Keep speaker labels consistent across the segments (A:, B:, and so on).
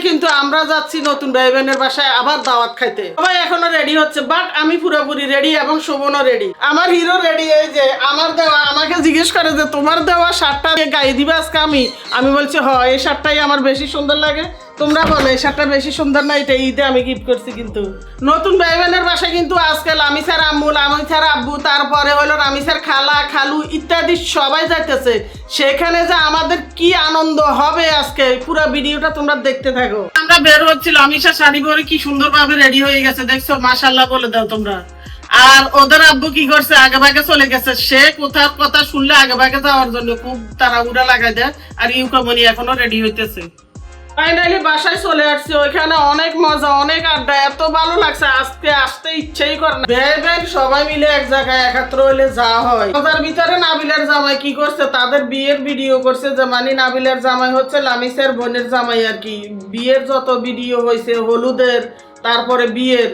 A: কিন্তু আমরা যাচ্ছি নতুন ভাই বোনের বাসায় আবার দাওয়াত খাইতে। সবাই এখনও রেডি হচ্ছে বাট আমি পুরোপুরি রেডি এবং শোভনও রেডি আমার হিরো রেডি এই যে, আমার দেওয়া, আমাকে জিজ্ঞেস করে যে, তোমার দেওয়া শার্টটা গায়ে দিবে আজকে আমি? আমি বলছি, হ, এই শার্টটাই আমার বেশি সুন্দর লাগে। তোমরা বলো, এই শার্টটা বেশি সুন্দর না, এটা ঈদে আমি গিফট করছি কিন্তু। নতুন ভাই বোনের বাসায় কিন্তু আজকে লামিসার আম্মু, লামিসার আব্বু, তারপরে হলো রামিসার খালা, খালু ইত্যাদি সবাই যাইতেছে। সেখানে যে আমাদের কি আনন্দ হবে আজকে, পুরো ভিডিওটা তোমরা দেখতে থাকো। আমরা বের হচ্ছিল আমিষা শাড়ি পরে কি সুন্দরভাবে রেডি হয়ে গেছে, দেখছ? মাশাল্লাহ বলে দাও তোমরা। আর ওদের আব্বু কি করছে? আগে ভাগে চলে গেছে। সে কোথাও কথা শুনলে আগে ভাগে যাওয়ার জন্য খুব তাড়াহুড়া লাগাই দেয়, আর ইউকামনি এখনও রেডি হইতেছে। ফাইনালি বাসায় চলে আসছি, ওইখানে অনেক মজা, অনেক আড্ডা, এত ভালো লাগছে আসতে আসতে ইচ্ছেই করে না। সবাই মিলে এক জায়গায় একাত্র হইলে যা হয়। মজার ভিতরে নাবিলের জামাই কি করছে, তাদের বিয়ের ভিডিও করছে, যে মানে নাবিলের জামাই হচ্ছে লামিসের বোনের জামাই আর কি। বিয়ের যত ভিডিও হয়েছে হলুদের, তারপরে বিয়ের।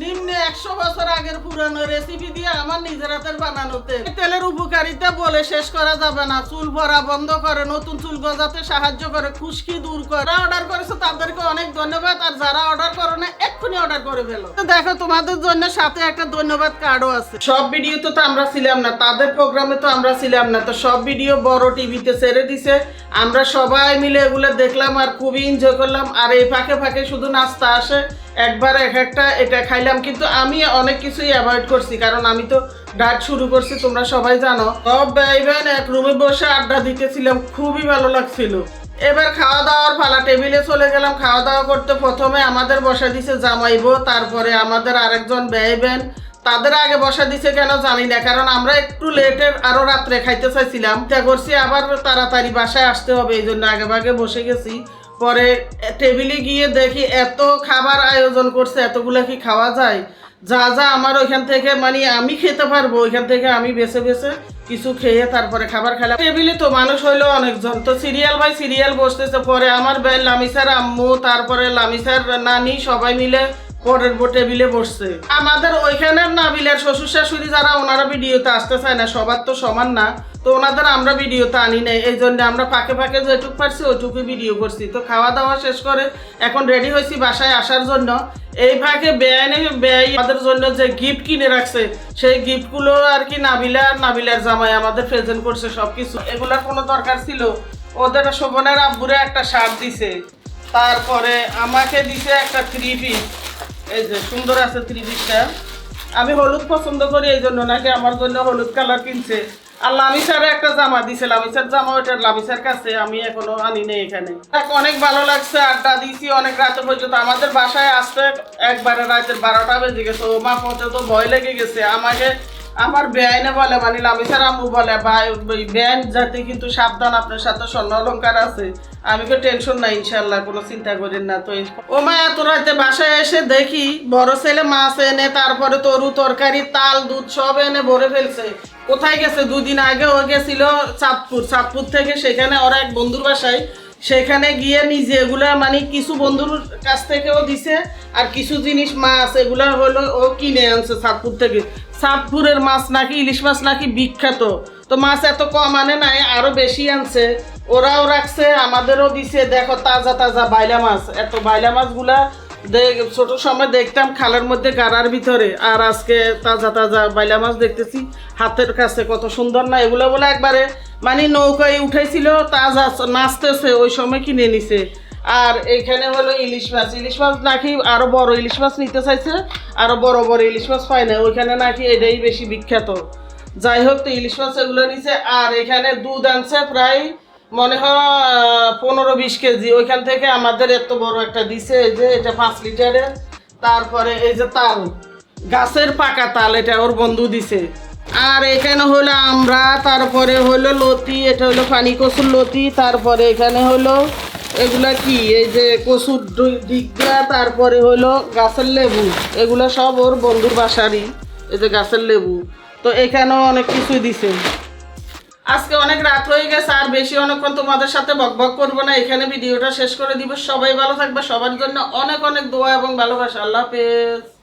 A: নিম্নে একশো বছর আগের পুরানো রেসিপি দিয়ে আমার নিজের হাতের বানানো তেল। তেলের উপকারিতা বলে শেষ করা যাবে না। চুল ভরা বন্ধ করে, নতুন চুল গজাতে সাহায্য করে, খুশকি দূর করে। অর্ডার করেছে তাদেরকে অনেক ধন্যবাদ, আর যারা অর্ডার করে না এক্ষুনি অর্ডার করে ফেলো। দেখো, তোমাদের জন্য সাথে একটা ধন্যবাদ কার্ডও আছে। সব ভিডিও তো আমরা ছিলাম না, তাদের প্রোগ্রামে তো আমরা ছিলাম না। তো সব ভিডিও বড় টিভিতে ছেড়ে দিছে। আমরা সবাই মিলে এগুলো দেখলাম আর খুবই এনজয় করলাম। আর এই ফাঁকে ফাঁকে শুধু নাস্তা আসে। একবার এক একটা এটা খাইলাম, কিন্তু আমি অনেক কিছুই অ্যাভয়েড করছি, কারণ আমি তো ডায়েট শুরু করছি, তোমরা সবাই জানো। সব ভাই বোন এক রুমে বসে আড্ডা দিতেছিলাম, খুবই ভালো লাগছিল। এবার খাওয়া দাওয়ার ফালা টেবিলে চলে গেলাম খাওয়া দাওয়া করতে প্রথমে আমাদের বসা দিছে জামাইবো, তারপরে আমাদের আরেকজন ব্যয় বেন তাদের আগে বসা দিছে কেন জানি না, কারণ আমরা একটু লেটের আরও রাত্রে খাইতে চাইছিলাম। তা করছি, আবার তাড়াতাড়ি বাসায় আসতে হবে, এই জন্য আগে ভাগে বসে গেছি। পরে টেবিলে গিয়ে দেখি এত খাবার আয়োজন করছে, এতগুলো কি খাওয়া যায়? যা যা, আমার ওইখান থেকে মানে আমি খেতে পারব, ওইখান থেকে আমি বেছে বেছে কিছু খেয়ে তারপরে খাবার খেলাম। টেবিলে তো মানুষ হইল অনেকজন। তো সিরিয়াল বাই সিরিয়াল বসতেছে, পরে আমার ভাই লামিসার আম্মু, তারপরে লামিসার নানি সবাই মিলে পরের বো- টেবিলে বসছে। আমাদের ওইখানের নাবিলের শ্বশুর শাশুড়ি যারা ওনারা ভিডিওতে আসতে চায় না, সবার তো সমান না। তো ওনাদের আমরা ভিডিওতে আনি নাই, এই জন্য আমরা ফাঁকে ফাঁকে যেটুক পারছি ওইটুকু ভিডিও করছি। তো খাওয়া দাওয়া শেষ করে এখন রেডি হয়েছি বাসায় আসার জন্য। এই ফাঁকে বেআইনে বেআই আমাদের জন্য যে গিফট কিনে রাখছে, সেই গিফটগুলো আর কি নাবিলা আর নাবিলার জামাই আমাদের প্রেজেন্ট করছে সবকিছু। এগুলোর কোনো দরকার ছিল? ওদের শোভনের আব্বুরে একটা শার্ট দিছে। তারপরে আমাকে দিছে একটা থ্রি পিস এই যে সুন্দর আছে থ্রি আমি হলুদ পছন্দ করি, এই জন্য নাকি আমার জন্য হলুদ কালার কিনছে। আর লামিসারে একটা জামা দিছে, লামিসার জামা ওইটা লামিসার কাছে আমি এখনও আনি নেই এখানে। অনেক ভালো লাগছে, আড্ডা দিছি অনেক রাতে পর্যন্ত। আমাদের বাসায় আসতে একবারে রাতের বারোটা বেজে গেছে। ও মা, পর্যন্ত ভয় লেগে গেছে। আমাকে আমার বেআইনে বলে মানে লামিসার আম্মু বলে, ভাই বেআইন যাতে কিন্তু সাবধান, আপনার সাথে স্বর্ণ অলঙ্কার আছে। আমি তো টেনশন নাই ইনশাল্লাহ কোনো চিন্তা করেন না। তো ও মা, এত রাতে বাসায় এসে দেখি বড় ছেলে মাছ এনে, তারপরে তরু তরকারি, তাল, দুধ সব এনে ভরে ফেলছে। কোথায় গেছে? দুদিন আগে ও গেছিল চাঁদপুর। চাঁদপুর থেকে সেখানে ওরা এক বন্ধুর বাসায়। সেখানে গিয়ে নিজে এগুলা মানে কিছু বন্ধুর কাছ থেকেও দিছে, আর কিছু জিনিস মাছ, এগুলা হলো ও কিনে আনছে চাঁদপুর থেকে। চাঁদপুরের মাছ নাকি, ইলিশ মাছ নাকি বিখ্যাত। তো মাছ এত কম আনে নাই, আরও বেশি আনছে। ওরাও রাখছে, আমাদেরও দিছে। দেখো, তাজা তাজা বাইলা মাছ। এত বাইলা মাছগুলা ছোট সময় দেখতাম খালের মধ্যে গাড়ার ভিতরে। আর আজকে তাজা তাজা বাইলা মাছ দেখতেছি, হাতের কাছে কত সুন্দর না, এগুলো বলে একবারে মানে নৌকায় উঠেছিল তাজা নাচতেছে, ওই সময় কিনে নিছে। আর এখানে হলো ইলিশ মাছ। ইলিশ মাছ নাকি আরও বড় ইলিশ মাছ নিতে চাইছে, আরও বড় বড় ইলিশ মাছ পায় না। ওইখানে নাকি এটাই বেশি বিখ্যাত। যাই হোক, তো ইলিশ মাছ এগুলো নিছে, আর এখানে দুধ আনছে প্রায়, মনে হয় পনেরো বিশ কেজি। ওইখান থেকে আমাদের এত বড় একটা দিছে, এই যে এটা পাঁচ লিটারের। তারপরে এই যে তাল, গাছের পাকা তাল এটা ওর বন্ধু দিছে। আর এখানে হলো আমরা, তারপরে হলো লতি, এটা হলো পানি কচুর লতি, তারপরে এখানে হলো এগুলা কি? এই যে কচুর ডিগা তারপরে হলো গাছের লেবু। এগুলা সব ওর বন্ধুর বাসারই, এই যে গাছের লেবু। তো এখানেও অনেক কিছুই দিছে। আজকে অনেক রাত হয়ে গেছে, আর বেশি অনেকক্ষণ তোমাদের সাথে বকবক করব না। এখানে ভিডিওটা শেষ করে দিব। সবাই ভালো থাকবে। সবার জন্য অনেক অনেক দোয়া এবং ভালোবাসা। আল্লাহ হাফেজ।